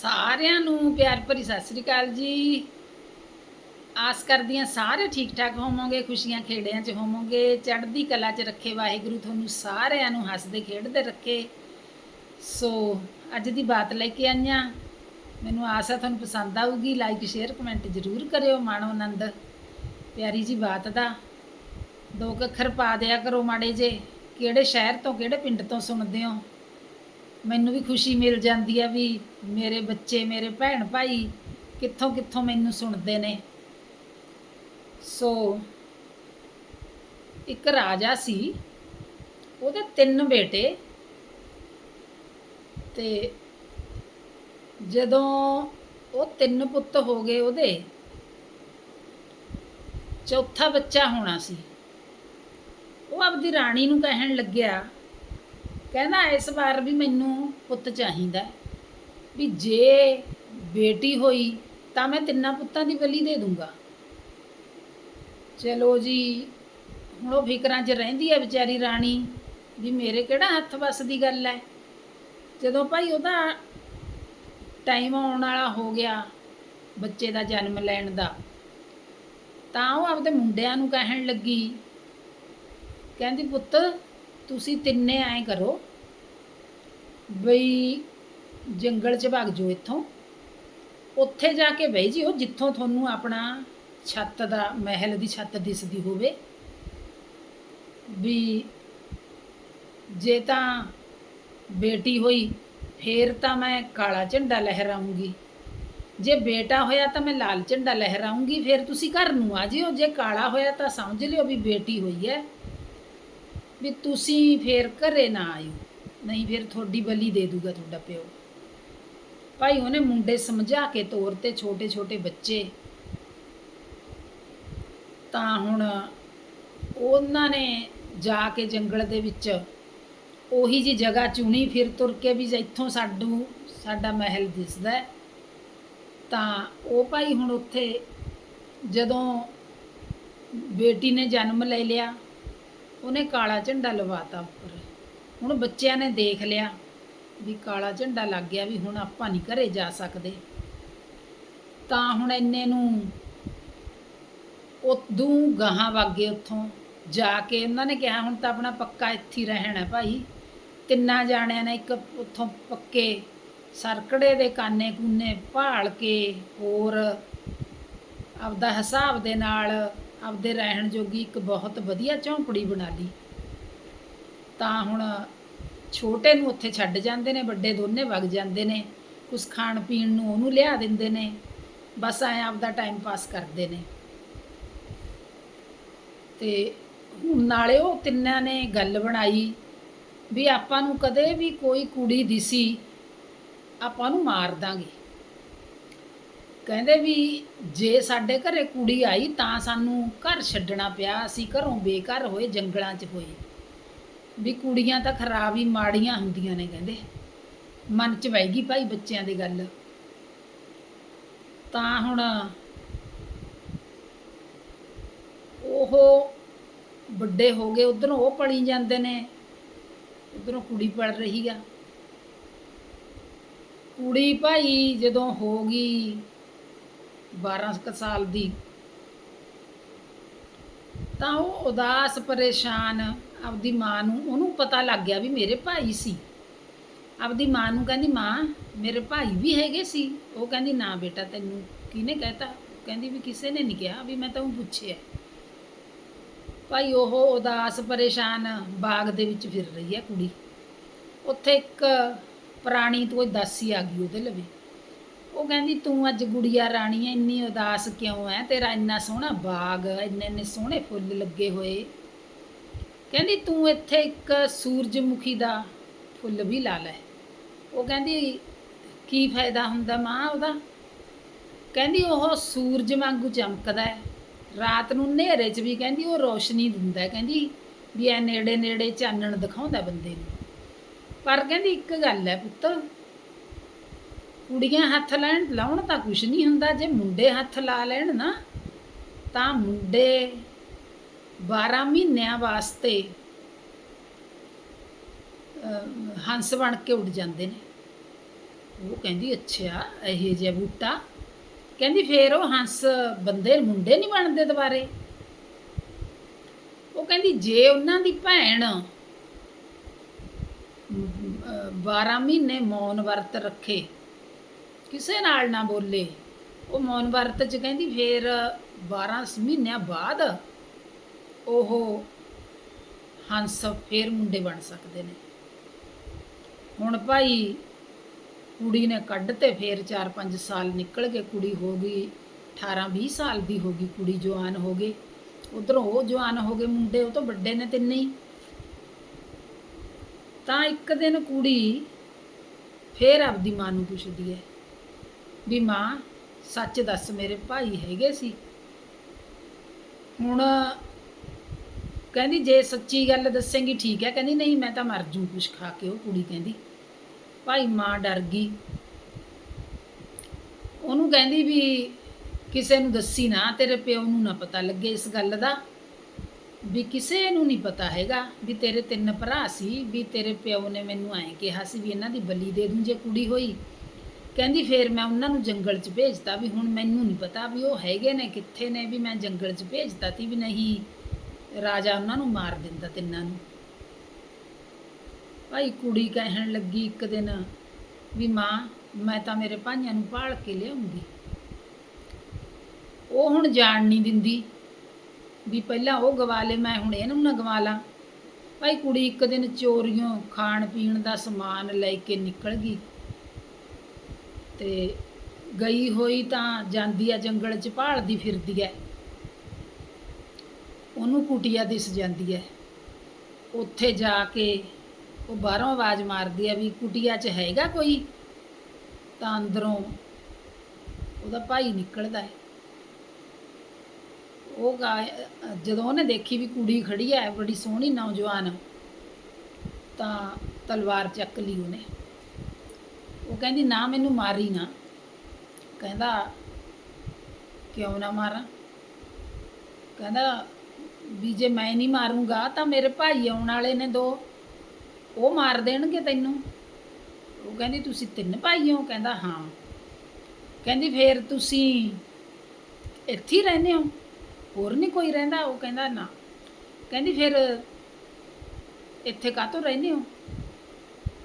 ਸਾਰਿਆਂ ਨੂੰ ਪਿਆਰ ਭਰੀ ਸਤਿ ਸ੍ਰੀ ਅਕਾਲ ਜੀ। ਆਸ ਕਰਦੀ ਹਾਂ ਸਾਰੇ ਠੀਕ ਠਾਕ ਹੋਵੋਗੇ, ਖੁਸ਼ੀਆਂ ਖੇੜਿਆਂ 'ਚ ਹੋਵੋਗੇ, ਚੜ੍ਹਦੀ ਕਲਾ 'ਚ ਰੱਖੇ ਵਾਹਿਗੁਰੂ ਤੁਹਾਨੂੰ ਸਾਰਿਆਂ ਨੂੰ ਹੱਸਦੇ ਖੇਡਦੇ ਰੱਖੇ। ਸੋ ਅੱਜ ਦੀ ਬਾਤ ਲੈ ਕੇ ਆਈਆਂ ਮੈਨੂੰ ਆਸ ਹੈ ਤੁਹਾਨੂੰ ਪਸੰਦ ਆਊਗੀ ਲਾਈਕ ਸ਼ੇਅਰ ਕਮੈਂਟ ਜ਼ਰੂਰ ਕਰਿਓ ਮਾਣੋ ਆਨੰਦ। ਪਿਆਰੀ ਜੀ ਬਾਤ ਦਾ। ਦੋ ਕੁ ਅੱਖਰ ਪਾ ਦਿਆ ਕਰੋ ਮਾੜੇ ਜੇ। ਕਿਹੜੇ ਸ਼ਹਿਰ ਤੋਂ, ਕਿਹੜੇ ਪਿੰਡ ਤੋਂ ਸੁਣਦੇ ਹੋ? ਮੈਨੂੰ ਵੀ ਖੁਸ਼ੀ ਮਿਲ ਜਾਂਦੀ ਆ ਵੀ ਮੇਰੇ ਬੱਚੇ, ਮੇਰੇ ਭੈਣ ਭਾਈ ਕਿੱਥੋਂ ਕਿੱਥੋਂ ਮੈਨੂੰ ਸੁਣਦੇ ਨੇ। ਸੋ ਇੱਕ ਰਾਜਾ ਸੀ, ਉਹਦੇ ਤਿੰਨ ਬੇਟੇ ਤੇ ਜਦੋਂ ਉਹ ਤਿੰਨ ਪੁੱਤ ਹੋ ਗਏ ਉਹਦੇ, ਚੌਥਾ ਬੱਚਾ ਹੋਣਾ ਸੀ। ਉਹ ਆਪਦੀ ਰਾਣੀ ਨੂੰ ਕਹਿਣ ਲੱਗਿਆ ਕਹਿੰਦਾ ਇਸ ਵਾਰ ਵੀ ਮੈਨੂੰ ਪੁੱਤ ਚਾਹੀਦਾ ਵੀ ਜੇ ਬੇਟੀ ਹੋਈ ਤਾਂ ਮੈਂ ਤਿੰਨਾਂ ਪੁੱਤਾਂ ਦੀ ਬਲੀ ਦੇ ਦੂੰਗਾ। ਚਲੋ ਜੀ, ਹੁਣ ਉਹ ਫਿਕਰਾਂ 'ਚ ਰਹਿੰਦੀ ਹੈ ਵਿਚਾਰੀ ਰਾਣੀ ਵੀ ਮੇਰੇ ਕਿਹੜਾ ਹੱਥ ਵੱਸ ਦੀ ਗੱਲ ਹੈ। ਜਦੋਂ ਭਾਈ ਉਹਦਾ ਟਾਈਮ ਆਉਣ ਵਾਲਾ ਹੋ ਗਿਆ ਬੱਚੇ ਦਾ ਜਨਮ ਲੈਣ ਦਾ, ਤਾਂ ਉਹ ਆਪਦੇ ਮੁੰਡਿਆਂ ਨੂੰ ਕਹਿਣ ਲੱਗੀ, ਕਹਿੰਦੀ ਪੁੱਤ ਤੁਸੀਂ ਤਿੰਨੇ ਐਂ ਕਰੋ ਬਈ ਜੰਗਲ 'ਚ ਭੱਗ ਜਾਓ ਇੱਥੋਂ। ਉੱਥੇ ਜਾ ਕੇ ਬਹਿ ਜਿਓ ਜਿੱਥੋਂ ਤੁਹਾਨੂੰ ਆਪਣਾ ਛੱਤ ਦਾ, ਮਹਿਲ ਦੀ ਛੱਤ ਦਿਸਦੀ ਹੋਵੇ। ਵੀ ਜੇ ਤਾਂ ਬੇਟੀ ਹੋਈ, ਫੇਰ ਤਾਂ ਮੈਂ ਕਾਲਾ ਝੰਡਾ ਲਹਿਰਾਉਂਗੀ। ਜੇ ਬੇਟਾ ਹੋਇਆ ਤਾਂ ਮੈਂ ਲਾਲ ਝੰਡਾ ਲਹਿਰਾਉਂਗੀ, ਫਿਰ ਤੁਸੀਂ ਘਰ ਨੂੰ ਆ ਜਿਓ। ਜੇ ਕਾਲਾ ਹੋਇਆ ਤਾਂ ਸਮਝ ਲਿਓ ਵੀ ਬੇਟੀ ਹੋਈ ਹੈ। ਵੀ ਤੁਸੀਂ ਫੇਰ ਘਰੇ ਨਾ ਆਇਓ। ਨਹੀਂ ਫਿਰ ਤੁਹਾਡੀ ਬਲੀ ਦੇ ਦੂਗਾ ਤੁਹਾਡਾ ਪਿਓ। ਭਾਈ ਉਹਨੇ ਮੁੰਡੇ ਸਮਝਾ ਕੇ ਤੌਰ ਤੇ ਛੋਟੇ ਛੋਟੇ ਬੱਚੇ ਤਾਂ ਹੁਣ ਉਹਨਾਂ ਨੇ ਜਾ ਕੇ ਜੰਗਲ ਦੇ ਵਿੱਚ ਉਹੀ ਜੀ ਜਗ੍ਹਾ ਚੁਣੀ, ਫਿਰ ਤੁਰ ਕੇ ਵੀ ਇੱਥੋਂ ਸਾਡੂ, ਸਾਡਾ ਮਹਿਲ ਦਿਸਦਾ ਤਾਂ ਉਹ ਭਾਈ ਹੁਣ ਉੱਥੇ ਜਦੋਂ ਬੇਟੀ ਨੇ ਜਨਮ ਲੈ ਲਿਆ ਉਹਨੇ ਕਾਲਾ ਝੰਡਾ ਲਵਾਤਾ ਉੱਪਰ। ਹੁਣ ਬੱਚਿਆਂ ਨੇ ਦੇਖ ਲਿਆ ਵੀ ਕਾਲਾ ਝੰਡਾ ਲੱਗ ਗਿਆ ਵੀ ਹੁਣ ਆਪਾਂ ਨਹੀਂ ਘਰੇ ਜਾ ਸਕਦੇ। ਤਾਂ ਹੁਣ ਇੰਨੇ ਨੂੰ ਉਦੋਂ ਗਾਹਾਂ ਵਾਗੇ ਉੱਥੋਂ ਜਾ ਕੇ ਉਹਨਾਂ ਨੇ ਕਿਹਾ, ਹੁਣ ਤਾਂ ਆਪਣਾ ਪੱਕਾ ਇੱਥੇ ਹੀ ਰਹਿਣਾ ਭਾਈ। ਤਿੰਨਾਂ ਜਾਣਿਆਂ ਨੇ ਇੱਕ ਉੱਥੋਂ ਪੱਕੇ ਸਰਕੜੇ ਦੇ ਕਾਨੇ ਕੂਨੇ ਭਾਲ ਕੇ ਹੋਰ ਆਪਦਾ ਹਿਸਾਬ ਦੇ ਨਾਲ ਆਪਦੇ ਰਹਿਣ ਜੋਗੀ ਇੱਕ ਬਹੁਤ ਵਧੀਆ ਝੌਂਪੜੀ ਬਣਾ ਲਈ। ਤਾਂ ਹੁਣ ਛੋਟੇ ਨੂੰ ਉੱਥੇ ਛੱਡ ਜਾਂਦੇ ਨੇ, ਵੱਡੇ ਦੋਨੇ ਵਗ ਜਾਂਦੇ ਨੇ, ਕੁਛ ਖਾਣ ਪੀਣ ਨੂੰ ਉਹਨੂੰ ਲਿਆ ਦਿੰਦੇ ਨੇ, ਬਸ ਐਂ ਆਪਦਾ ਟਾਈਮ ਪਾਸ ਕਰਦੇ ਨੇ। ਤੇ ਹੁਣ ਨਾਲੇ ਉਹ ਤਿੰਨਾਂ ਨੇ ਗੱਲ ਬਣਾਈ ਵੀ ਆਪਾਂ ਨੂੰ ਕਦੇ ਵੀ ਕੋਈ ਕੁੜੀ ਦਿਸੀ, ਆਪਾਂ ਨੂੰ ਮਾਰ ਦਾਂਗੇ। ਕਹਿੰਦੇ ਵੀ ਜੇ ਸਾਡੇ ਘਰੇ ਕੁੜੀ ਆਈ ਤਾਂ ਸਾਨੂੰ ਘਰ ਛੱਡਣਾ ਪਿਆ, ਅਸੀਂ ਘਰੋਂ ਬੇਘਰ ਹੋਏ, ਜੰਗਲਾਂ 'ਚ ਹੋਏ। ਵੀ ਕੁੜੀਆਂ ਤਾਂ ਖਰਾਬ ਹੀ ਮਾੜੀਆਂ ਹੁੰਦੀਆਂ ਨੇ ਕਹਿੰਦੇ। ਮਨ 'ਚ ਵੈਗੀ ਭਾਈ ਬੱਚਿਆਂ ਦੀ ਗੱਲ। ਤਾਂ ਹੁਣ ਉਹ ਵੱਡੇ ਹੋ ਗਏ, ਉਧਰੋਂ ਉਹ ਪਲੀ ਜਾਂਦੇ ਨੇ। ਉਧਰੋਂ ਕੁੜੀ ਪੜ ਰਹੀ ਆ। ਕੁੜੀ ਭਾਈ ਜਦੋਂ ਹੋ ਗਈ 12 ਕੁ ਸਾਲ ਦੀ। ਤਾਂ ਉਹ ਉਦਾਸ, ਪਰੇਸ਼ਾਨ ਆਪਦੀ ਮਾਂ ਨੂੰ, ਉਹਨੂੰ ਪਤਾ ਲੱਗ ਗਿਆ ਵੀ ਮੇਰੇ ਭਾਈ ਸੀ। ਆਪਦੀ ਮਾਂ ਨੂੰ ਕਹਿੰਦੀ, ਮਾਂ, ਮੇਰੇ ਭਾਈ ਵੀ ਹੈਗੇ ਸੀ। ਉਹ ਕਹਿੰਦੀ, ਨਾ ਬੇਟਾ, ਤੈਨੂੰ ਕਿਹਨੇ ਕਹਿਤਾ? ਕਹਿੰਦੀ ਵੀ ਕਿਸੇ ਨੇ ਨਹੀਂ ਕਿਹਾ ਵੀ ਮੈਂ ਤੈਨੂੰ ਪੁੱਛਿਆ। ਭਾਈ, ਉਹ ਉਦਾਸ, ਪਰੇਸ਼ਾਨ ਬਾਗ ਦੇ ਵਿੱਚ ਫਿਰ ਰਹੀ ਹੈ ਕੁੜੀ। ਉੱਥੇ ਇੱਕ ਪ੍ਰਾਣੀ ਤੋਂ ਦਾਸੀ ਆ ਗਈ ਉਹਦੇ ਲਵੇ। ਉਹ ਕਹਿੰਦੀ, ਤੂੰ ਅੱਜ ਗੁੜੀਆ ਰਾਣੀ ਐ, ਇੰਨੀ ਉਦਾਸ ਕਿਉਂ ਐ? ਤੇਰਾ ਇੰਨਾ ਸੋਹਣਾ ਬਾਗ, ਇੰਨੇ ਇੰਨੇ ਸੋਹਣੇ ਫੁੱਲ ਲੱਗੇ ਹੋਏ। ਕਹਿੰਦੀ, ਤੂੰ ਇੱਥੇ ਇੱਕ ਸੂਰਜਮੁਖੀ ਦਾ ਫੁੱਲ ਵੀ ਲਾ ਲੈ। ਉਹ ਕਹਿੰਦੀ, ਕੀ ਫਾਇਦਾ ਹੁੰਦਾ ਮਾਂ ਉਹਦਾ? ਕਹਿੰਦੀ, ਉਹ ਸੂਰਜ ਵਾਂਗੂ ਚਮਕਦਾ ਹੈ ਰਾਤ ਨੂੰ ਹਨੇਰੇ 'ਚ ਵੀ ਕਹਿੰਦੀ, ਉਹ ਰੋਸ਼ਨੀ ਦਿੰਦਾ ਕਹਿੰਦੀ, ਵੀ ਐ ਨੇੜੇ ਨੇੜੇ ਚਾਨਣ ਦਿਖਾਉਂਦਾ ਬੰਦੇ ਨੂੰ। ਪਰ ਕਹਿੰਦੀ, ਇੱਕ ਗੱਲ ਹੈ ਪੁੱਤ ਕੁੜੀਆਂ ਹੱਥ ਲੈਣ ਲਾਉਣ ਤਾਂ ਕੁਛ ਨਹੀਂ ਹੁੰਦਾ, ਜੇ ਮੁੰਡੇ ਹੱਥ ਲਾ ਲੈਣ ਨਾ, ਤਾਂ ਮੁੰਡੇ 12 ਮਹੀਨਿਆਂ ਵਾਸਤੇ ਹੰਸ ਬਣ ਕੇ ਉੱਡ ਜਾਂਦੇ ਨੇ। ਉਹ ਕਹਿੰਦੀ ਅੱਛਾ ਇਹ ਜਿਹਾ ਬੂਟਾ। ਕਹਿੰਦੀ, ਫੇਰ ਉਹ ਹੰਸ ਬੰਦੇ, ਮੁੰਡੇ ਨਹੀਂ ਬਣਦੇ ਦੁਬਾਰੇ। ਉਹ ਕਹਿੰਦੀ, ਜੇ ਉਹਨਾਂ ਦੀ ਭੈਣ 12 ਮਹੀਨੇ ਮੌਨ ਵਰਤ ਰੱਖੇ ਕਿਸੇ ਨਾਲ ਨਾ ਬੋਲੇ। ਉਹ ਮੌਨ ਵਰਤ ਚ ਕਹਿੰਦੀ, ਫੇਰ 12 ਮਹੀਨਿਆਂ ਬਾਅਦ ਉਹ ਹੰਸ ਫੇਰ ਮੁੰਡੇ ਬਣ ਸਕਦੇ ਨੇ। ਹੁਣ ਭਾਈ ਕੁੜੀ ਨੇ ਕੱਢ ਤੇ ਫੇਰ 4-5 ਸਾਲ ਨਿਕਲ ਗਏ ਕੁੜੀ ਹੋ ਗਈ 18-20 ਸਾਲ ਦੀ ਹੋ ਗਈ, ਕੁੜੀ ਜਵਾਨ ਹੋ ਗਈ। ਉਧਰੋਂ ਉਹ ਜਵਾਨ ਹੋ ਗਏ ਮੁੰਡੇ, ਉਹ ਤੋਂ ਵੱਡੇ ਨੇ ਤਿੰਨੇ ਹੀ। ਤਾਂ ਇੱਕ ਦਿਨ ਕੁੜੀ ਫੇਰ ਆਪਦੀ ਮਾਂ ਨੂੰ ਪੁੱਛਦੀ ਹੈ ਵੀ ਮਾਂ, ਸੱਚ ਦੱਸ ਮੇਰੇ ਭਾਈ ਹੈਗੇ ਸੀ। ਹੁਣ ਕਹਿੰਦੀ, ਜੇ ਸੱਚੀ ਗੱਲ ਦੱਸੇਂਗੀ, ਠੀਕ ਹੈ। ਕਹਿੰਦੀ, ਨਹੀਂ, ਮੈਂ ਤਾਂ ਮਰ ਜੂ, ਕੁਛ ਖਾ ਕੇ, ਉਹ ਕੁੜੀ ਕਹਿੰਦੀ। ਭਾਈ ਮਾਂ ਡਰ ਗਈ। ਉਹਨੂੰ ਕਹਿੰਦੀ ਵੀ ਕਿਸੇ ਨੂੰ ਦੱਸੀ ਨਾ, ਤੇਰੇ ਪਿਓ ਨੂੰ ਨਾ ਪਤਾ ਲੱਗੇ ਇਸ ਗੱਲ ਦਾ। ਵੀ ਕਿਸੇ ਨੂੰ ਨਹੀਂ ਪਤਾ ਹੈਗਾ ਵੀ ਤੇਰੇ ਤਿੰਨ ਭਰਾ ਸੀ, ਵੀ ਤੇਰੇ ਪਿਓ ਨੇ ਮੈਨੂੰ ਐਂ ਕਿਹਾ ਸੀ ਵੀ ਇਹਨਾਂ ਦੀ ਬਲੀ ਦੇ ਦੂੰ ਜੇ ਕੁੜੀ ਹੋਈ। ਕਹਿੰਦੀ ਫੇਰ ਮੈਂ ਉਹਨਾਂ ਨੂੰ ਜੰਗਲ 'ਚ ਭੇਜਤਾ ਵੀ ਹੁਣ ਮੈਨੂੰ ਨਹੀਂ ਪਤਾ ਵੀ ਉਹ ਹੈਗੇ ਨੇ, ਕਿੱਥੇ ਨੇ ਵੀ ਮੈਂ ਜੰਗਲ 'ਚ ਭੇਜਤਾ ਤੀ ਵੀ ਨਹੀਂ। ਰਾਜਾ ਉਹਨਾਂ ਨੂੰ ਮਾਰ ਦਿੰਦਾ ਤਿੰਨਾਂ ਨੂੰ। ਭਾਈ ਕੁੜੀ ਕਹਿਣ ਲੱਗੀ ਇੱਕ ਦਿਨ ਵੀ ਮਾਂ, ਮੈਂ ਤਾਂ ਮੇਰੇ ਭਾਈਆਂ ਨੂੰ ਪਾਲ ਕੇ ਲਿਆਉਂਗੀ। ਉਹ ਹੁਣ ਜਾਣ ਨਹੀਂ ਦਿੰਦੀ ਵੀ ਪਹਿਲਾਂ ਉਹ ਗਵਾ ਲੇ, ਮੈਂ ਹੁਣ ਇਹਨੂੰ ਨਾ ਗਵਾ ਲਾਂ। ਭਾਈ ਕੁੜੀ ਇੱਕ ਦਿਨ ਚੋਰੀਆਂ ਖਾਣ ਪੀਣ ਦਾ ਸਮਾਨ ਲੈ ਕੇ ਨਿਕਲ ਗਈ। ਤੇ ਗਈ ਹੋਈ ਤਾਂ ਜਾਂਦੀ ਆ ਜੰਗਲ 'ਚ, ਭਾਲਦੀ ਫਿਰਦੀ ਐ। ਉਹਨੂੰ ਕੁਟਿਆ ਦਿਸ ਜਾਂਦੀ ਐ। ਉੱਥੇ ਜਾ ਕੇ ਉਹ ਬਾਹਰੋਂ ਆਵਾਜ਼ ਮਾਰਦੀ ਆ ਵੀ ਕੁਟਿਆ 'ਚ ਹੈਗਾ ਕੋਈ? ਤਾਂ ਅੰਦਰੋਂ ਉਹਦਾ ਭਾਈ ਨਿਕਲਦਾ ਹੈ ਉਹ ਗਾ- ਜਦੋਂ ਉਹਨੇ ਦੇਖੀ ਵੀ ਕੁੜੀ ਖੜੀ ਹੈ ਬੜੀ ਸੋਹਣੀ ਨੌਜਵਾਨ, ਤਾਂ ਤਲਵਾਰ ਚੱਕ ਲਈ ਉਹਨੇ। ਉਹ ਕਹਿੰਦੀ, ਨਾ, ਮੈਨੂੰ ਮਾਰੀ ਨਾ। ਕਹਿੰਦਾ, ਕਿਉਂ ਨਾ ਮਾਰਾਂ? ਕਹਿੰਦਾ, ਵੀ ਜੇ ਮੈਂ ਨਹੀਂ ਮਾਰੂੰਗਾ, ਤਾਂ ਮੇਰੇ ਭਾਈ ਆਉਣ ਵਾਲੇ ਨੇ ਦੋ। ਉਹ ਮਾਰ ਦੇਣਗੇ ਤੈਨੂੰ। ਉਹ ਕਹਿੰਦੀ, ਤੁਸੀਂ ਤਿੰਨ ਭਾਈ ਹੋ? ਕਹਿੰਦਾ, ਹਾਂ। ਕਹਿੰਦੀ, ਫੇਰ ਤੁਸੀਂ ਇੱਥੇ ਹੀ ਰਹਿੰਦੇ ਹੋ? ਹੋਰ ਨਹੀਂ ਕੋਈ ਰਹਿੰਦਾ? ਉਹ ਕਹਿੰਦਾ, ਨਾ। ਕਹਿੰਦੀ, ਫਿਰ ਇੱਥੇ ਕਾਹਤੋਂ ਰਹਿੰਦੇ ਹੋ?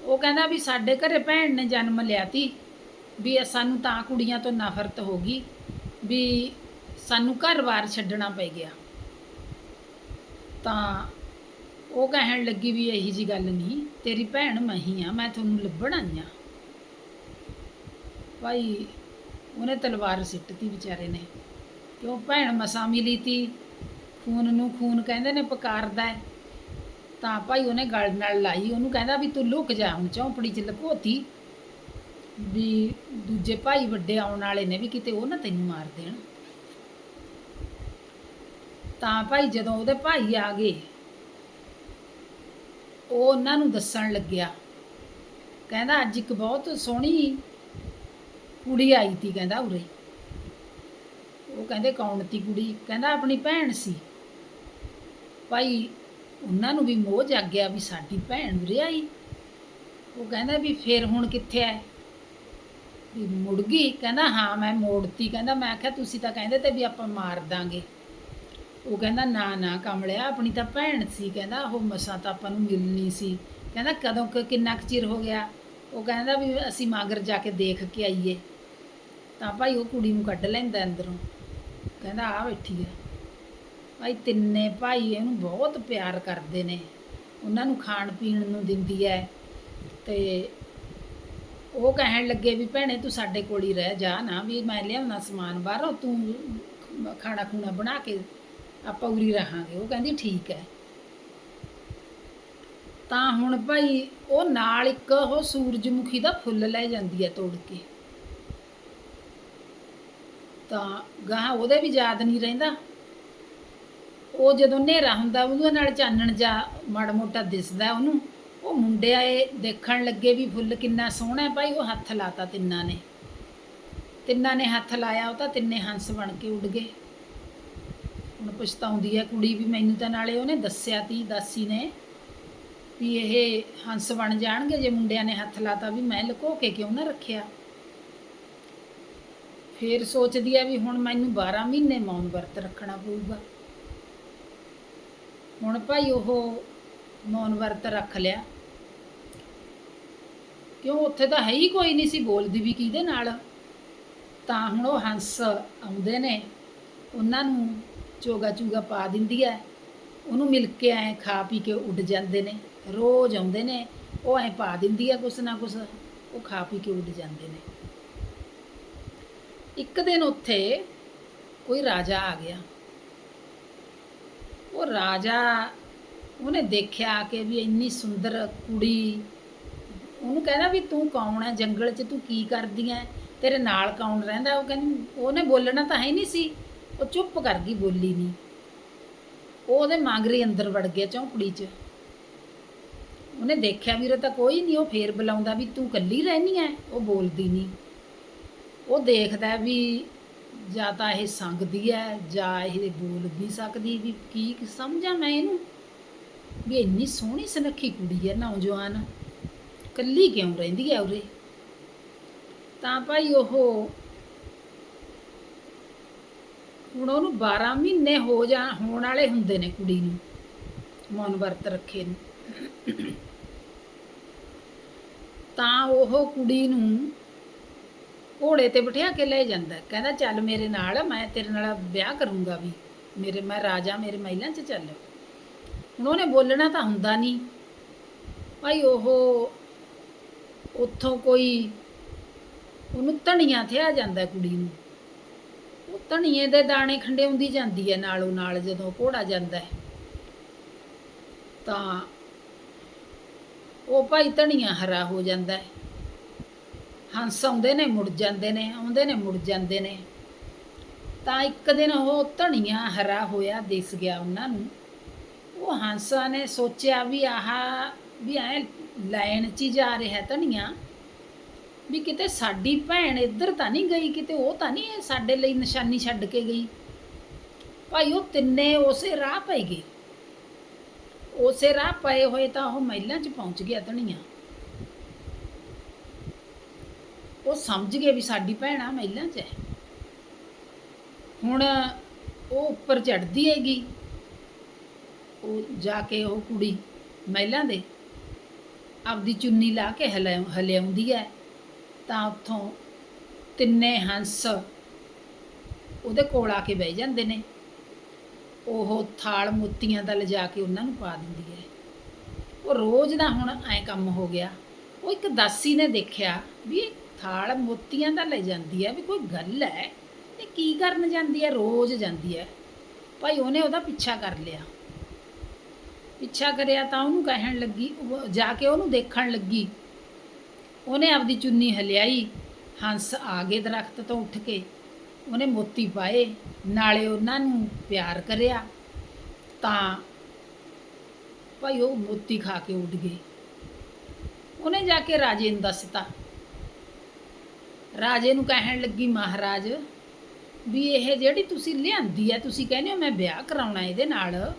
ਉਹ ਕਹਿੰਦਾ ਵੀ ਸਾਡੇ ਘਰੇ ਭੈਣ ਨੇ ਜਨਮ ਲਿਆ ਤੀ, ਵੀ ਸਾਨੂੰ ਤਾਂ ਕੁੜੀਆਂ ਤੋਂ ਨਫ਼ਰਤ ਹੋ ਗਈ, ਵੀ ਸਾਨੂੰ ਘਰ-ਬਾਰ ਛੱਡਣਾ ਪੈ ਗਿਆ। ਤਾਂ ਉਹ ਕਹਿਣ ਲੱਗੀ ਵੀ ਇਹੀ ਜੀ ਗੱਲ ਨਹੀਂ, ਤੇਰੀ ਭੈਣ ਮੈਂ ਹੀ ਆ, ਮੈਂ ਤੁਹਾਨੂੰ ਲੱਭਣ ਆਈ ਆ। ਭਾਈ, ਉਹਨੇ ਤਲਵਾਰ ਸਿੱਟਤੀ ਵਿਚਾਰੇ ਨੇ। ਕਿਉਂ ਭੈਣ ਮਸਾ ਮਿਲੀ ਤੀ? ਖੂਨ ਨੂੰ ਖੂਨ ਕਹਿੰਦੇ ਨੇ, ਪਕਾਰਦਾ ਹੈ। ਤਾਂ ਭਾਈ ਉਹਨੇ ਗਲ ਨਾਲ ਲਾਈ, ਉਹਨੂੰ ਕਹਿੰਦਾ ਵੀ ਤੂੰ ਲੁਕ ਜਾ ਹੁਣ ਝੌਂਪੜੀ 'ਚ ਲੁਕੋਤੀ। ਵੀ ਦੂਜੇ ਭਾਈ ਵੱਡੇ ਆਉਣ ਵਾਲੇ ਨੇ ਵੀ ਕਿਤੇ ਉਹ ਨਾ ਤੈਨੂੰ ਮਾਰ ਦੇਣ। ਤਾਂ ਭਾਈ ਜਦੋਂ ਉਹਦੇ ਭਾਈ ਆ ਗਏ, ਉਹ ਉਹਨਾਂ ਨੂੰ ਦੱਸਣ ਲੱਗਿਆ। ਕਹਿੰਦਾ, ਅੱਜ ਇੱਕ ਬਹੁਤ ਸੋਹਣੀ ਕੁੜੀ ਆਈ ਤੀ, ਕਹਿੰਦਾ ਉਰੇ। ਉਹ ਕਹਿੰਦੇ, ਕੌਣ ਤੀ ਕੁੜੀ? ਕਹਿੰਦਾ, ਆਪਣੀ ਭੈਣ ਸੀ। ਭਾਈ ਉਹਨਾਂ ਨੂੰ ਵੀ ਮੋਹ ਜਾਗ ਵੀ ਸਾਡੀ ਭੈਣ ਉਰੇ ਆਈ ਉਹ ਕਹਿੰਦਾ ਵੀ ਫੇਰ ਹੁਣ ਕਿੱਥੇ ਐ? ਵੀ ਮੁੜ ਗਈ। ਕਹਿੰਦਾ, ਹਾਂ, ਮੈਂ ਮੋੜਤੀ। ਕਹਿੰਦਾ, ਮੈਂ ਆਖਿਆ ਤੁਸੀਂ ਤਾਂ ਕਹਿੰਦੇ ਤੇ ਵੀ ਆਪਾਂ ਮਾਰ ਦਾਂਗੇ। ਉਹ ਕਹਿੰਦਾ, ਨਾ ਨਾ, ਕਮਲਿਆ, ਆਪਣੀ ਤਾਂ ਭੈਣ ਸੀ। ਕਹਿੰਦਾ, ਉਹ ਮਸਾਂ ਤਾਂ ਆਪਾਂ ਨੂੰ ਮਿਲਣੀ ਸੀ। ਕਹਿੰਦਾ, ਕਦੋਂ ਕੁ- ਕਿੰਨਾ ਕੁ ਚਿਰ ਹੋ ਗਿਆ? ਉਹ ਕਹਿੰਦਾ ਵੀ ਅਸੀਂ ਮਾਗਰ ਜਾ ਕੇ ਦੇਖ ਕੇ ਆਈਏ। ਤਾਂ ਭਾਈ ਉਹ ਕੁੜੀ ਨੂੰ ਕੱਢ ਲੈਂਦਾ ਅੰਦਰੋਂ। ਕਹਿੰਦਾ ਆ ਬੈਠੀ ਆ। ਭਾਈ ਤਿੰਨੇ ਭਾਈ ਇਹਨੂੰ ਬਹੁਤ ਪਿਆਰ ਕਰਦੇ ਨੇ। ਉਹਨਾਂ ਨੂੰ ਖਾਣ ਪੀਣ ਨੂੰ ਦਿੰਦੀ ਹੈ ਤੇ ਉਹ ਕਹਿਣ ਲੱਗੇ ਵੀ ਭੈਣੇ ਤੂੰ ਸਾਡੇ ਕੋਲ ਹੀ ਰਹਿ ਜਾ ਨਾ, ਵੀ ਮੈਂ ਲਿਆਉਣਾ ਸਮਾਨ ਬਾਹਰੋਂ, ਤੂੰ ਖਾਣਾ ਖੂਣਾ ਬਣਾ ਕੇ ਆਪਾਂ ਉਰੀ ਰਹਾਂਗੇ। ਉਹ ਕਹਿੰਦੀ ਠੀਕ ਹੈ ਤਾਂ ਹੁਣ ਭਾਈ ਉਹ ਨਾਲ ਇੱਕ ਉਹ ਸੂਰਜਮੁਖੀ ਦਾ ਫੁੱਲ ਲੈ ਜਾਂਦੀ ਹੈ ਤੋੜ ਕੇ। ਤਾਂ ਗਾਹ ਉਹਦੇ ਵੀ ਯਾਦ ਨਹੀਂ ਰਹਿੰਦਾ। ਉਹ ਜਦੋਂ ਹਨੇਰਾ ਹੁੰਦਾ, ਉਹਦੇ ਨਾਲ ਚਾਨਣ ਜਾ ਮਾੜਾ ਮੋਟਾ ਦਿਸਦਾ ਉਹਨੂੰ। ਉਹ ਮੁੰਡੇ ਆਏ ਦੇਖਣ ਲੱਗੇ ਵੀ ਫੁੱਲ ਕਿੰਨਾ ਸੋਹਣਾ ਹੈ ਭਾਈ, ਉਹ ਹੱਥ ਲਾਤਾ ਤਿੰਨਾਂ ਨੇ। ਤਿੰਨਾਂ ਨੇ ਹੱਥ ਲਾਇਆ, ਉਹ ਤਾਂ ਤਿੰਨੇ ਹੰਸ ਬਣ ਕੇ ਉੱਡ ਗਏ। ਹੁਣ ਪਛਤਾਉਂਦੀ ਹੈ ਕੁੜੀ ਵੀ, ਮੈਨੂੰ ਤਾਂ ਨਾਲੇ ਉਹਨੇ ਦੱਸਿਆ ਤੀ, ਦਾਸੀ ਨੇ, ਵੀ ਇਹ ਹੰਸ ਬਣ ਜਾਣਗੇ ਜੇ ਮੁੰਡਿਆਂ ਨੇ ਹੱਥ ਲਾਤਾ ਵੀ ਮੈਂ ਲੁਕੋ ਕੇ ਕਿਉਂ ਨਾ ਰੱਖਿਆ। ਫਿਰ ਸੋਚਦੀ ਆ ਵੀ ਹੁਣ ਮੈਨੂੰ 12 ਮਹੀਨੇ ਮੌਨ ਵਰਤ ਰੱਖਣਾ ਪਊਗਾ। ਹੁਣ ਭਾਈ ਉਹ ਮੌਨ ਵਰਤ ਰੱਖ ਲਿਆ। ਕਿਉਂ ਉੱਥੇ ਤਾਂ ਹੈ ਹੀ ਕੋਈ ਨਹੀਂ ਸੀ ਬੋਲਦੀ ਵੀ ਕਿਹਦੇ ਨਾਲ। ਤਾਂ ਹੁਣ ਉਹ ਹੰਸ ਆਉਂਦੇ ਨੇ, ਉਹਨਾਂ ਨੂੰ ਚੋਗਾ ਚੂਗਾ ਪਾ ਦਿੰਦੀ ਹੈ। ਉਹਨੂੰ ਮਿਲ ਕੇ ਐ ਖਾ ਪੀ ਕੇ ਉੱਡ ਜਾਂਦੇ ਨੇ, ਰੋਜ਼ ਆਉਂਦੇ ਨੇ, ਉਹ ਐ ਪਾ ਦਿੰਦੀ ਹੈ ਕੁਛ ਨਾ ਕੁਛ, ਉਹ ਖਾ ਪੀ ਕੇ ਉੱਡ ਜਾਂਦੇ ਨੇ। ਇੱਕ ਦਿਨ ਉੱਥੇ ਕੋਈ ਰਾਜਾ ਆ ਗਿਆ। ਉਹ ਰਾਜਾ ਉਹਨੇ ਦੇਖਿਆ ਕਿ ਵੀ ਇੰਨੀ ਸੁੰਦਰ ਕੁੜੀ, ਉਹਨੂੰ ਕਹਿੰਦਾ ਵੀ ਤੂੰ ਕੌਣ ਹੈ? ਜੰਗਲ 'ਚ ਤੂੰ ਕੀ ਕਰਦੀ ਹੈ? ਤੇਰੇ ਨਾਲ ਕੌਣ ਰਹਿੰਦਾ? ਉਹ ਕਹਿੰਦੀ, ਉਹਨੇ ਬੋਲਣਾ ਤਾਂ ਹੈ ਨਹੀਂ ਸੀ। ਉਹ ਚੁੱਪ ਕਰ ਗਈ, ਬੋਲੀ ਨਹੀਂ। ਉਹ ਉਹਦੇ ਮਾਂਗਰੀ ਅੰਦਰ ਵੜ ਗਿਆ ਚੌਂਕੜੀ 'ਚ। ਉਹਨੇ ਦੇਖਿਆ ਵੀਰੇ ਤਾਂ ਕੋਈ ਨਹੀਂ, ਉਹ ਫੇਰ ਬੁਲਾਉਂਦਾ ਵੀ ਤੂੰ ਕੱਲੀ ਰਹਿਨੀ ਐ ਉਹ ਬੋਲਦੀ ਨਹੀਂ। ਉਹ ਦੇਖਦਾ ਵੀ ਜਾਂ ਤਾਂ ਇਹ ਸੰਗਦੀ ਹੈ, ਜਾਂ ਇਹ ਬੋਲ ਨਹੀਂ ਸਕਦੀ ਵੀ ਕੀ ਸਮਝਾਂ ਮੈਂ ਇਹਨੂੰ? ਵੀ ਇੰਨੀ ਸੋਹਣੀ ਸੁਨੱਖੀ ਕੁੜੀ ਹੈ ਨੌਜਵਾਨ। ਕੱਲੀ ਕਿਉਂ ਰਹਿੰਦੀ ਹੈ ਉਰੇ? ਤਾਂ ਭਾਈ ਉਹ ਹੁਣ ਉਹਨੂੰ 12 ਮਹੀਨੇ ਹੋ ਜਾ, ਹੋਣ ਵਾਲੇ ਹੁੰਦੇ ਨੇ ਕੁੜੀ ਨੂੰ, ਮੌਨ ਵਰਤ ਰੱਖੇ ਨੂੰ। ਤਾਂ ਉਹ ਕੁੜੀ ਨੂੰ ਘੋੜੇ ਤੇ ਬਿਠਾ ਕੇ ਲੈ ਜਾਂਦਾ। ਕਹਿੰਦਾ, ਚੱਲ ਮੇਰੇ ਨਾਲ, ਮੈਂ ਤੇਰੇ ਨਾਲ ਵਿਆਹ ਕਰੂੰਗਾ ਵੀ। ਮੇਰੇ, ਮੈਂ ਰਾਜਾ, ਮੇਰੇ ਮਹਿਲਾਂ 'ਚ ਚੱਲ। ਹੁਣ ਉਹਨੇ ਬੋਲਣਾ ਤਾਂ ਹੁੰਦਾ ਨਹੀਂ। ਭਾਈ ਉਹ, ਉੱਥੋਂ ਕੋਈ, ਉਹਨੂੰ ਧਣੀਆਂ ਥਿਆ ਜਾਂਦਾ ਕੁੜੀ ਨੂੰ। ਉਹ ਧਣੀਏ ਦੇ ਦਾਣੇ ਖੰਡਿਆਉਂਦੀ ਜਾਂਦੀ ਹੈ ਨਾਲੋਂ ਨਾਲ ਜਦੋਂ ਘੋੜਾ ਜਾਂਦਾ ਹੈ ਤਾਂ ਉਹ ਭਾਈ ਧਣੀਆਂ ਹਰਾ ਹੋ ਜਾਂਦਾ ਹੈ ਹੰਸ ਆਉਂਦੇ ਨੇ, ਮੁੜ ਜਾਂਦੇ ਨੇ, ਆਉਂਦੇ ਨੇ, ਮੁੜ ਜਾਂਦੇ ਨੇ। ਤਾਂ ਇੱਕ ਦਿਨ ਉਹ ਧਣੀਆਂ ਹਰਾ ਹੋਇਆ ਦਿਸ ਗਿਆ ਉਹਨਾਂ ਨੂੰ। ਉਹ ਹੰਸਾਂ ਨੇ ਸੋਚਿਆ ਵੀ ਆਹ, ਵੀ ਐ ਲਾਈਨ 'ਚ ਹੀ ਜਾ ਰਿਹਾ ਧਣੀਆਂ। ਵੀ ਕਿਤੇ ਸਾਡੀ ਭੈਣ ਇੱਧਰ ਤਾਂ ਨਹੀਂ ਗਈ, ਕਿਤੇ ਉਹ ਤਾਂ ਨਹੀਂ ਸਾਡੇ ਲਈ ਨਿਸ਼ਾਨੀ ਛੱਡ ਕੇ ਗਈ। ਭਾਈ ਉਹ ਤਿੰਨੇ ਉਸੇ ਰਾਹ ਪੈ ਗਏ। ਉਸੇ ਰਾਹ ਪਏ ਹੋਏ ਤਾਂ ਉਹ ਮਹਿਲਾਂ 'ਚ ਪਹੁੰਚ ਗਿਆ ਧਣੀਆਂ। ਉਹ ਸਮਝ ਗਏ ਵੀ ਸਾਡੀ ਭੈਣ ਮਹਿਲਾਂ 'ਚ ਹੈ। ਹੁਣ ਉਹ ਉੱਪਰ ਚੜਦੀ ਹੈਗੀ, ਉਹ ਜਾ ਕੇ ਉਹ ਕੁੜੀ ਮਹਿਲਾਂ ਦੇ ਆਪਦੀ ਚੁੰਨੀ ਲਾ ਕੇ ਹਲਿਆ ਹਲਿਆਉਂਦੀ ਹੈ, ਤਾਂ ਉੱਥੋਂ ਤਿੰਨੇ ਹੰਸ ਉਹਦੇ ਕੋਲ ਆ ਕੇ ਬਹਿ ਜਾਂਦੇ ਨੇ। ਉਹ ਥਾਲ ਮੋਤੀਆਂ ਦਾ ਲਿਜਾ ਕੇ ਉਹਨਾਂ ਨੂੰ ਪਾ ਦਿੰਦੀ ਹੈ। ਉਹ ਰੋਜ਼ ਦਾ ਹੁਣ ਐ ਕੰਮ ਹੋ ਗਿਆ। ਉਹ ਇੱਕ ਦਾਸੀ ਨੇ ਦੇਖਿਆ ਵੀ ਇਹ ਥਾਲ ਮੋਤੀਆਂ ਦਾ ਲੈ ਜਾਂਦੀ ਹੈ ਵੀ ਕੋਈ ਗੱਲ ਹੈ ਇਹ ਕੀ ਕਰਨ ਜਾਂਦੀ ਹੈ ਰੋਜ਼ ਜਾਂਦੀ ਹੈ ਭਾਈ ਉਹਨੇ ਉਹਦਾ ਪਿੱਛਾ ਕਰ ਲਿਆ। ਪਿੱਛਾ ਕਰਿਆ ਤਾਂ ਉਹਨੂੰ ਕਹਿਣ ਲੱਗੀ ਜਾ ਕੇ ਉਹਨੂੰ ਦੇਖਣ ਲੱਗੀ। ਉਹਨੇ ਆਪਦੀ ਚੁੰਨੀ ਹਲਿਆਈ, ਹੰਸ ਆ ਗਏ ਦਰਖਤ ਤੋਂ ਉੱਠ ਕੇ। ਉਹਨੇ ਮੋਤੀ ਪਾਏ, ਨਾਲੇ ਉਹਨਾਂ ਨੂੰ ਪਿਆਰ ਕਰਿਆ। ਤਾਂ ਭਾਈ ਉਹ ਮੋਤੀ ਖਾ ਕੇ ਉੱਡ ਗਏ। ਉਹਨੇ ਜਾ ਕੇ ਰਾਜੇ ਨੂੰ ਦੱਸਤਾ ਰਾਜੇ ਨੂੰ ਕਹਿਣ ਲੱਗੀ ਮਹਾਰਾਜ ਵੀ ਇਹ ਜਿਹੜੀ ਤੁਸੀਂ ਲਿਆਂਦੀ ਹੈ ਤੁਸੀਂ ਕਹਿੰਦੇ ਹੋ ਮੈਂ ਵਿਆਹ ਕਰਾਉਣਾ ਇਹਦੇ ਨਾਲ।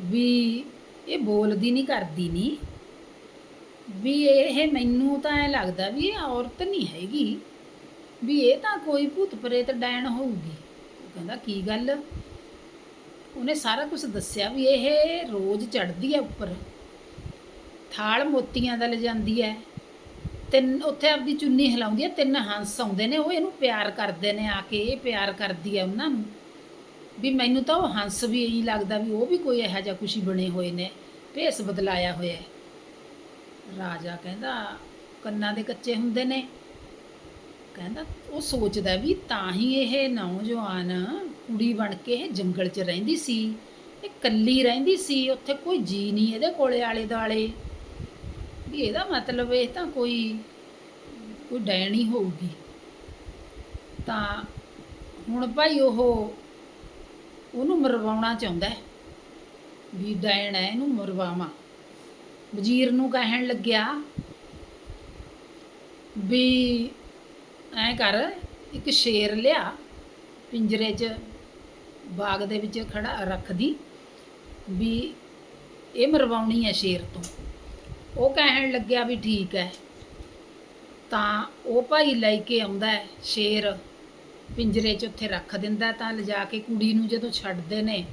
ਵੀ ਇਹ ਬੋਲਦੀ ਨਹੀਂ ਕਰਦੀ ਨਹੀਂ ਵੀ ਇਹ ਮੈਨੂੰ ਤਾਂ ਐ ਲੱਗਦਾ ਵੀ ਇਹ ਔਰਤ ਨਹੀਂ ਹੈਗੀ। ਵੀ ਇਹ ਤਾਂ ਕੋਈ ਭੂਤ ਪ੍ਰੇਤ ਡੈਣ ਹੋਊਗੀ। ਉਹ ਕਹਿੰਦਾ, ਕੀ ਗੱਲ? ਉਹਨੇ ਸਾਰਾ ਕੁਝ ਦੱਸਿਆ ਵੀ ਇਹ ਰੋਜ਼ ਚੜਦੀ ਹੈ ਉੱਪਰ। ਥਾਲ ਮੋਤੀਆਂ ਦਾ ਲਿਜਾਂਦੀ ਹੈ ਤਿੰਨ ਉੱਥੇ ਆਪਦੀ ਚੁੰਨੀ ਹਿਲਾਉਂਦੀ ਹੈ ਤਿੰਨ ਹੰਸ ਆਉਂਦੇ ਨੇ, ਉਹ ਇਹਨੂੰ ਪਿਆਰ ਕਰਦੇ ਨੇ ਆ ਕੇ, ਇਹ ਪਿਆਰ ਕਰਦੀ ਹੈ ਉਹਨਾਂ ਨੂੰ। ਵੀ ਮੈਨੂੰ ਤਾਂ ਉਹ ਹੰਸ ਵੀ ਇਹੀ ਲੱਗਦਾ ਵੀ ਉਹ ਵੀ ਕੋਈ ਇਹੋ ਜਿਹਾ ਕੁਛ ਹੀ ਬਣੇ ਹੋਏ ਨੇ, ਭੇਸ ਬਦਲਾਇਆ ਹੋਇਆ ਰਾਜਾ ਕਹਿੰਦਾ, ਕੰਨਾਂ ਦੇ ਕੱਚੇ ਹੁੰਦੇ ਨੇ। ਕਹਿੰਦਾ, ਉਹ ਸੋਚਦਾ ਵੀ ਤਾਂ ਹੀ ਇਹ ਨੌਜਵਾਨ ਕੁੜੀ ਬਣ ਕੇ ਇਹ ਜੰਗਲ 'ਚ ਰਹਿੰਦੀ ਸੀ, ਇਹ ਕੱਲੀ ਰਹਿੰਦੀ ਸੀ, ਉੱਥੇ ਕੋਈ ਜੀ ਨਹੀਂ ਇਹਦੇ ਕੋਲੇ ਆਲੇ ਦੁਆਲੇ। ਵੀ ਇਹਦਾ ਮਤਲਬ ਇਹ ਤਾਂ ਕੋਈ ਕੋਈ ਡੈਣੀ ਹੋਊਗੀ। ਤਾਂ ਹੁਣ ਭਾਈ ਉਹ ਉਹਨੂੰ ਮਰਵਾਉਣਾ ਚਾਹੁੰਦਾ ਹੈ, ਵੀ ਡੈਣ ਹੈ, ਇਹਨੂੰ ਮਰਵਾਵਾਂ। ਵਜ਼ੀਰ ਨੂੰ ਕਹਿਣ ਲੱਗਿਆ ਵੀ ਐ ਕਰ, ਇੱਕ ਸ਼ੇਰ ਲਿਆ, ਪਿੰਜਰੇ 'ਚ, ਬਾਗ ਦੇ ਵਿੱਚ ਖੜਾ ਰੱਖਦੀ ਵੀ ਇਹ ਮਰਵਾਉਣੀ ਹੈ ਸ਼ੇਰ ਤੋਂ। ਉਹ ਕਹਿਣ ਲੱਗਿਆ ਵੀ ਠੀਕ ਹੈ। ਤਾਂ ਉਹ ਭਾਈ ਲੈ ਕੇ ਆਉਂਦਾ ਹੈ ਸ਼ੇਰ। ਪਿੰਜਰੇ 'ਚ ਉੱਥੇ ਰੱਖ ਦਿੰਦਾ ਤਾਂ ਲਿਜਾ ਕੇ ਕੁੜੀ ਨੂੰ ਜਦੋਂ ਛੱਡਦੇ ਨੇ,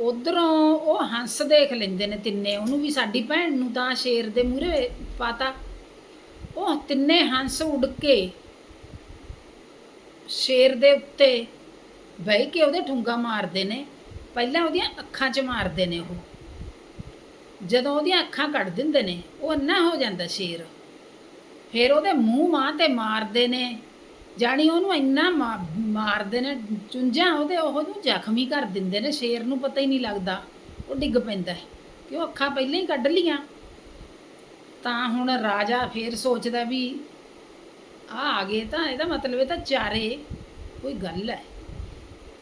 ਉਧਰੋਂ ਉਹ ਹੰਸ ਦੇਖ ਲੈਂਦੇ ਨੇ ਤਿੰਨੇ, ਉਹਨੂੰ ਵੀ ਸਾਡੀ ਭੈਣ ਨੂੰ ਤਾਂ ਸ਼ੇਰ ਦੇ ਮੂਹਰੇ ਪਾਤਾ। ਉਹ ਤਿੰਨੇ ਹੰਸ ਉੱਡ ਕੇ ਸ਼ੇਰ ਦੇ ਉੱਤੇ ਬਹਿ ਕੇ ਉਹਦੇ ਠੁੰਗਾ ਮਾਰਦੇ ਨੇ। ਪਹਿਲਾਂ ਉਹਦੀਆਂ ਅੱਖਾਂ 'ਚ ਮਾਰਦੇ ਨੇ ਉਹ। ਜਦੋਂ ਉਹਦੀਆਂ ਅੱਖਾਂ ਕੱਢ ਦਿੰਦੇ ਨੇ, ਉਹ ਅੰਨਾ ਹੋ ਜਾਂਦਾ ਸ਼ੇਰ। ਫਿਰ ਉਹਦੇ ਮੂੰਹ ਮਾਂ ਤੇ ਮਾਰਦੇ ਨੇ, ਜਾਣੀ ਉਹਨੂੰ ਇੰਨਾ ਮਾ- ਮਾਰਦੇ ਨੇ, ਚੁੰਝਾਂ ਉਹਦੇ ਉਹ ਨੂੰ ਜ਼ਖਮੀ ਕਰ ਦਿੰਦੇ ਨੇ, ਸ਼ੇਰ ਨੂੰ ਪਤਾ ਹੀ ਨਹੀਂ ਲੱਗਦਾ। ਉਹ ਡਿੱਗ ਪੈਂਦਾ ਕਿ ਉਹ ਅੱਖਾਂ ਪਹਿਲਾਂ ਹੀ ਕੱਢ ਲੀਆਂ। ਤਾਂ ਹੁਣ ਰਾਜਾ ਫੇਰ ਸੋਚਦਾ ਵੀ ਆ ਆ ਗਏ ਤਾਂ ਇਹਦਾ ਮਤਲਬ ਇਹ ਤਾਂ ਚਾਰੇ, ਕੋਈ ਗੱਲ ਹੈ।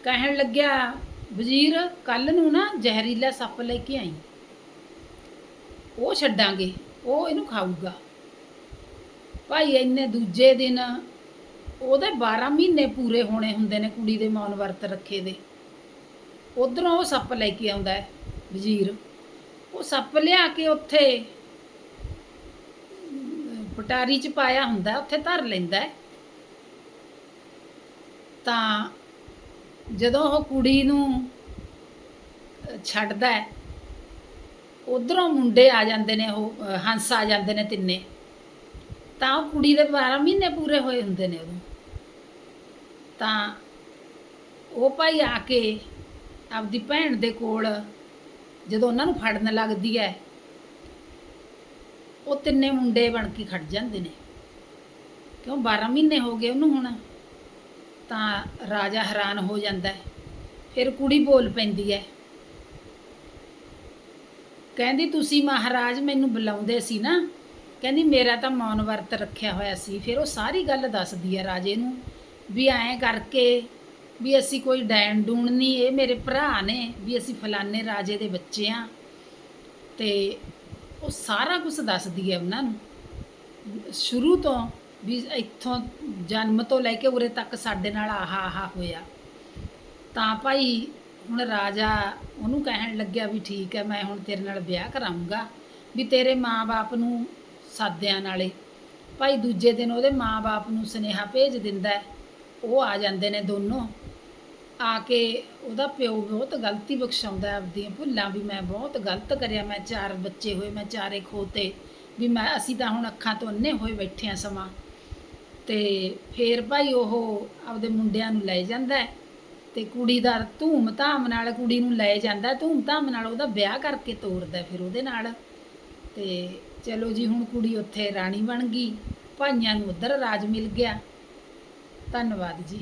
ਕਹਿਣ ਲੱਗਿਆ, ਵਜ਼ੀਰ ਕੱਲ ਨੂੰ ਨਾ ਜ਼ਹਿਰੀਲਾ ਸੱਪ ਲੈ ਕੇ ਆਈ। ਉਹ ਛੱਡਾਂਗੇ, ਉਹ ਇਹਨੂੰ ਖਾਊਗਾ। ਭਾਈ ਇੰਨੇ ਦੂਜੇ ਦਿਨ ਉਹਦੇ 12 ਮਹੀਨੇ ਪੂਰੇ ਹੋਣੇ ਹੁੰਦੇ ਨੇ ਕੁੜੀ ਦੇ ਮੌਨ ਵਰਤ ਰੱਖੇ ਦੇ। ਉਧਰੋਂ ਉਹ ਸੱਪ ਲੈ ਕੇ ਆਉਂਦਾ ਹੈ, ਵਜ਼ੀਰ। ਉਹ ਸੱਪ ਲਿਆ ਕੇ ਉੱਥੇ, ਪਟਾਰੀ ਚ ਪਾਇਆ ਹੁੰਦਾ, ਉੱਥੇ ਧਰ ਲੈਂਦਾ ਹੈ। ਤਾਂ ਜਦੋਂ ਉਹ ਕੁੜੀ ਨੂੰ ਛੱਡਦਾ ਹੈ ਉਧਰੋਂ ਮੁੰਡੇ ਆ ਜਾਂਦੇ ਨੇ ਉਹ ਅ, ਹੰਸ ਆ ਜਾਂਦੇ ਨੇ ਤਿੰਨੇ। ਤਾਂ ਉਹ ਕੁੜੀ ਦੇ 12 ਮਹੀਨੇ ਪੂਰੇ ਹੋਏ ਹੁੰਦੇ ਨੇ ਉਦੋਂ। ਤਾਂ ਉਹ ਭਾਈ ਆ ਕੇ ਆਪਦੀ ਭੈਣ ਦੇ ਕੋਲ ਜਦੋਂ ਉਹਨਾਂ ਨੂੰ ਫੜਨ ਲੱਗਦੀ ਹੈ ਉਹ ਤਿੰਨੇ ਮੁੰਡੇ ਬਣ ਕੇ ਖੜ ਜਾਂਦੇ ਨੇ। ਕਿਉਂ 12 ਮਹੀਨੇ ਹੋ ਗਏ ਉਹਨੂੰ ਹੁਣ? ਤਾਂ ਰਾਜਾ ਹੈਰਾਨ ਹੋ ਜਾਂਦਾ ਹੈ ਫਿਰ ਕੁੜੀ ਬੋਲ ਪੈਂਦੀ ਹੈ ਕਹਿੰਦੀ, ਤੁਸੀਂ ਮਹਾਰਾਜ ਮੈਨੂੰ ਬੁਲਾਉਂਦੇ ਸੀ ਨਾ, ਕਹਿੰਦੀ ਮੇਰਾ ਤਾਂ ਮੌਨ ਵਰਤ ਰੱਖਿਆ ਹੋਇਆ ਸੀ। ਫਿਰ ਉਹ ਸਾਰੀ ਗੱਲ ਦੱਸਦੀ ਹੈ ਰਾਜੇ ਨੂੰ ਵੀ ਐਂ ਕਰਕੇ ਵੀ ਅਸੀਂ ਕੋਈ ਡੈਣ ਡੂਣ ਨਹੀਂ ਇਹ ਮੇਰੇ ਭਰਾ ਨੇ, ਵੀ ਅਸੀਂ ਫਲਾਣੇ ਰਾਜੇ ਦੇ ਬੱਚੇ ਆ। ਤੇ ਉਹ ਸਾਰਾ ਕੁਝ ਦੱਸਦੀ ਹੈ ਉਹਨਾਂ ਨੂੰ। ਸ਼ੁਰੂ ਤੋਂ ਵੀ ਇੱਥੋਂ ਜਨਮ ਤੋਂ ਲੈ ਕੇ ਉਰੇ ਤੱਕ ਸਾਡੇ ਨਾਲ ਆਹਾ ਆਹਾ ਹੋਇਆ। ਤਾਂ ਭਾਈ ਹੁਣ ਰਾਜਾ ਉਹਨੂੰ ਕਹਿਣ ਲੱਗਿਆ ਵੀ ਠੀਕ ਹੈ, ਮੈਂ ਹੁਣ ਤੇਰੇ ਨਾਲ ਵਿਆਹ ਕਰਾਉਂਗਾ ਵੀ ਤੇਰੇ ਮਾਂ-ਬਾਪ ਨੂੰ ਸਾਦਿਆਂ ਨਾਲੇ। ਭਾਈ ਦੂਜੇ ਦਿਨ ਉਹਦੇ ਮਾਂ-ਬਾਪ ਨੂੰ ਸੁਨੇਹਾ ਭੇਜ ਦਿੰਦਾ ਉਹ ਆ ਜਾਂਦੇ ਨੇ ਦੋਨੋਂ। ਆ ਕੇ ਉਹਦਾ ਪਿਓ ਬਹੁਤ ਗਲਤੀ ਬਖਸ਼ਾਉਂਦਾ ਆਪਦੀਆਂ ਭੁੱਲਾਂ ਵੀ ਮੈਂ ਬਹੁਤ ਗਲਤ ਕਰਿਆ, ਮੈਂ ਚਾਰ ਬੱਚੇ ਹੋਏ, ਮੈਂ ਚਾਰੇ ਖੋਤੇ, ਵੀ ਮੈਂ ਅਸੀਂ ਤਾਂ ਹੁਣ ਅੱਖਾਂ ਤੋਂ ਅੰਨੇ ਹੋਏ ਬੈਠੇ ਆ ਸਮਾਂ। ਤੇ ਫੇਰ ਭਾਈ ਉਹ ਆਪਦੇ ਮੁੰਡਿਆਂ ਨੂੰ ਲੈ ਜਾਂਦਾ ਹੈ। ਤੇ ਕੁੜੀ ਦਾ ਧੂਮ ਧਾਮ ਨਾਲ ਕੁੜੀ ਨੂੰ ਲੈ ਜਾਂਦਾ ਹੈ, ਧੂਮ ਧਾਮ ਨਾਲ ਉਹਦਾ ਵਿਆਹ ਕਰਕੇ ਤੋਰਦਾ ਫਿਰ ਉਹਦੇ ਨਾਲ। ਤੇ ਚਲੋ ਜੀ ਹੁਣ ਕੁੜੀ ਉੱਥੇ ਰਾਣੀ ਬਣ ਗਈ ਭਾਈਆਂ ਨੂੰ ਉਧਰ ਰਾਜ ਮਿਲ ਗਿਆ। ਧੰਨਵਾਦ ਜੀ।